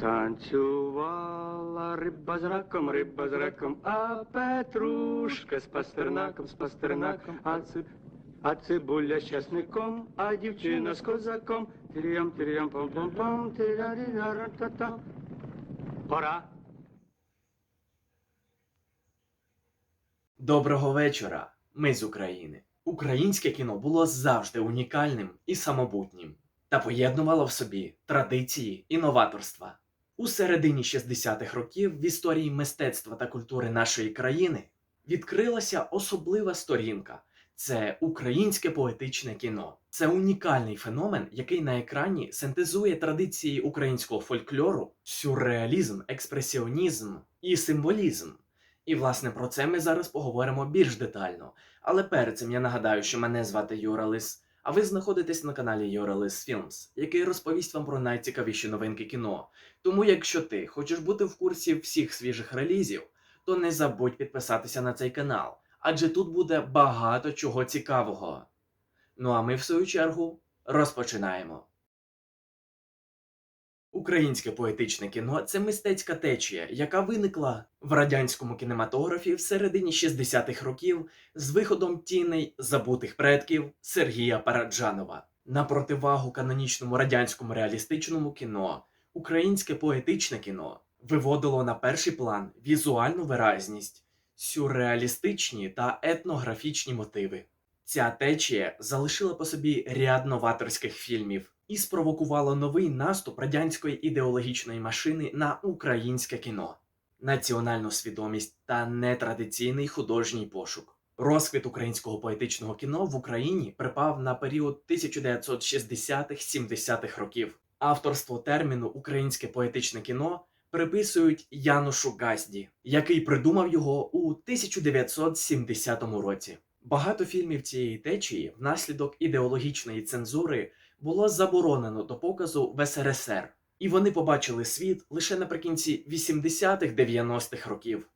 Танцювала риба з раком, риба з раком, а Петрушка з пастернаком, з пастернаком, а ци... А цибуля з часником, а дівчина з козаком. Тирям, тирям, пам пам пам тиря-рі-ра-ра-та-та. Пора. Доброго вечора. Ми з України. Українське кіно було завжди унікальним і самобутнім та поєднувало в собі традиції і новаторства. У середині 60-х років в історії мистецтва та культури нашої країни відкрилася особлива сторінка. Це українське поетичне кіно. Це унікальний феномен, який на екрані синтезує традиції українського фольклору, сюрреалізм, експресіонізм і символізм. І власне про це ми зараз поговоримо більш детально. Але перед цим я нагадаю, що мене звати Юра Лис, а ви знаходитесь на каналі Юра Films, який розповість вам про найцікавіші новинки кіно. Тому, якщо ти хочеш бути в курсі всіх свіжих релізів, то не забудь підписатися на цей канал, адже тут буде багато чого цікавого. Ну а ми, в свою чергу, розпочинаємо. Українське поетичне кіно це мистецька течія, яка виникла в радянському кінематографі в середині 60-х років з виходом тіней забутих предків Сергія Параджанова. На противагу канонічному радянському реалістичному кіно, українське поетичне кіно виводило на перший план візуальну виразність, сюрреалістичні та етнографічні мотиви. Ця течія залишила по собі ряд новаторських фільмів і спровокувала новий наступ радянської ідеологічної машини на українське кіно, національну свідомість та нетрадиційний художній пошук. Розквіт українського поетичного кіно в Україні припав на період 1960-70-х років. Авторство терміну українське поетичне кіно приписують Янушу Газді, який придумав його у 1970 році. Багато фільмів цієї течії внаслідок ідеологічної цензури було заборонено до показу в СРСР, і вони побачили світ лише наприкінці 80-х-90-х років.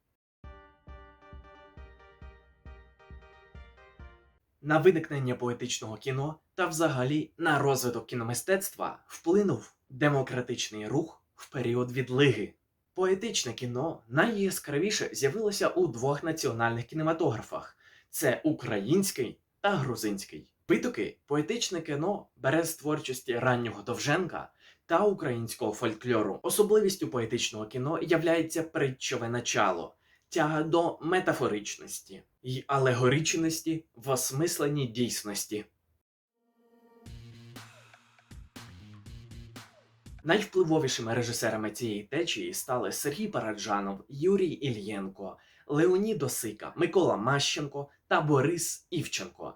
На виникнення поетичного кіно та взагалі на розвиток кіномистецтва вплинув демократичний рух в період відлиги. Поетичне кіно найяскравіше з'явилося у двох національних кінематографах: це український та грузинський. Витоки поетичне кіно бере з творчості раннього Довженка та українського фольклору. Особливістю поетичного кіно являється притчове начало, тяга до метафоричності й алегоричності в осмисленні дійсності. Найвпливовішими режисерами цієї течії стали Сергій Параджанов, Юрій Ільєнко, Леонід Осика, Микола Мащенко та Борис Івченко.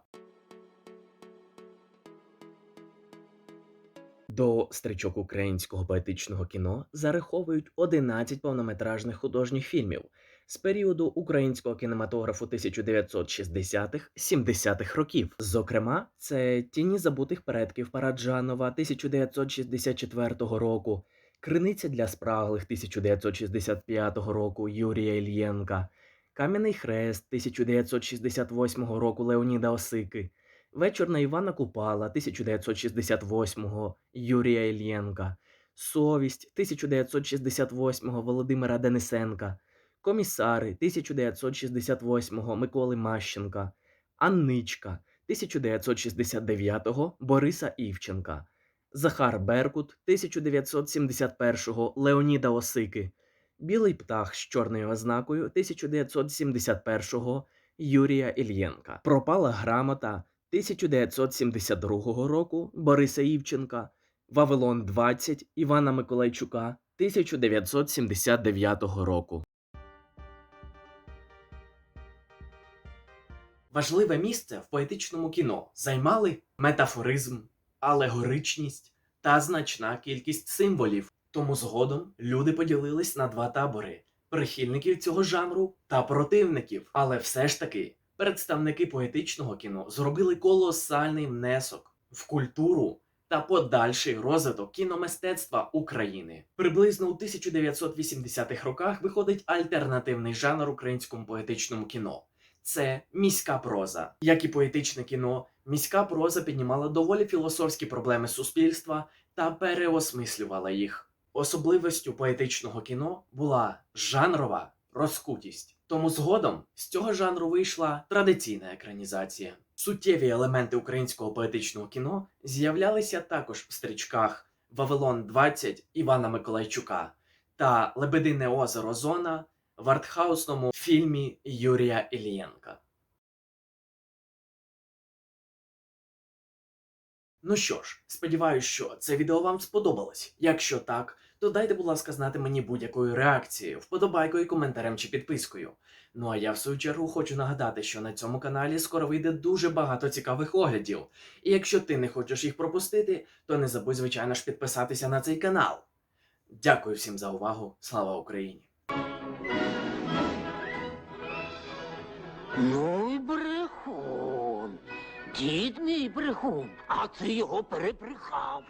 До стрічок українського поетичного кіно зараховують 11 повнометражних художніх фільмів з періоду українського кінематографу 1960-70-х років. Зокрема, це Тіні забутих предків Параджанова 1964 року, Криниця для спраглих 1965 року Юрія Ільєнка, Кам'яний хрест 1968 року Леоніда Осики. Вечір на Івана Купала 1968-го Юрія Ільєнка, Совість 1968-го Володимира Денисенка, Комісари 1968-го Миколи Мащенка, Анничка 1969-го Бориса Івченка, Захар Беркут 1971-го Леоніда Осики, Білий птах з чорною ознакою 1971-го Юрія Ільєнка, Пропала грамота 1972 року Бориса Івченка, Вавилон 20 Івана Миколайчука 1979 року. Важливе місце в поетичному кіно займали метафоризм, алегоричність та значна кількість символів. Тому згодом люди поділились на два табори прихильників цього жанру та противників. Але все ж таки представники поетичного кіно зробили колосальний внесок в культуру та подальший розвиток кіномистецтва України. Приблизно у 1980-х роках виходить альтернативний жанр українському поетичному кіно. Це міська проза. Як і поетичне кіно, міська проза піднімала доволі філософські проблеми суспільства та переосмислювала їх. Особливістю поетичного кіно була жанрова розкутість. Тому згодом з цього жанру вийшла традиційна екранізація. Суттєві елементи українського поетичного кіно з'являлися також в стрічках Вавилон 20 Івана Миколайчука та Лебедине озеро Зона в артхаусному фільмі Юрія Ілієнка. Ну що ж, сподіваюся, що це відео вам сподобалось. Якщо так, то дайте, будь ласка, знати мені будь-якою реакцією, вподобайкою, коментарем чи підпискою. Ну а я в свою чергу хочу нагадати, що на цьому каналі скоро вийде дуже багато цікавих оглядів. І якщо ти не хочеш їх пропустити, то не забудь, звичайно ж, підписатися на цей канал. Дякую всім за увагу. Слава Україні! Ну і брехун. Дід мій брехун, а ти його перебрехав.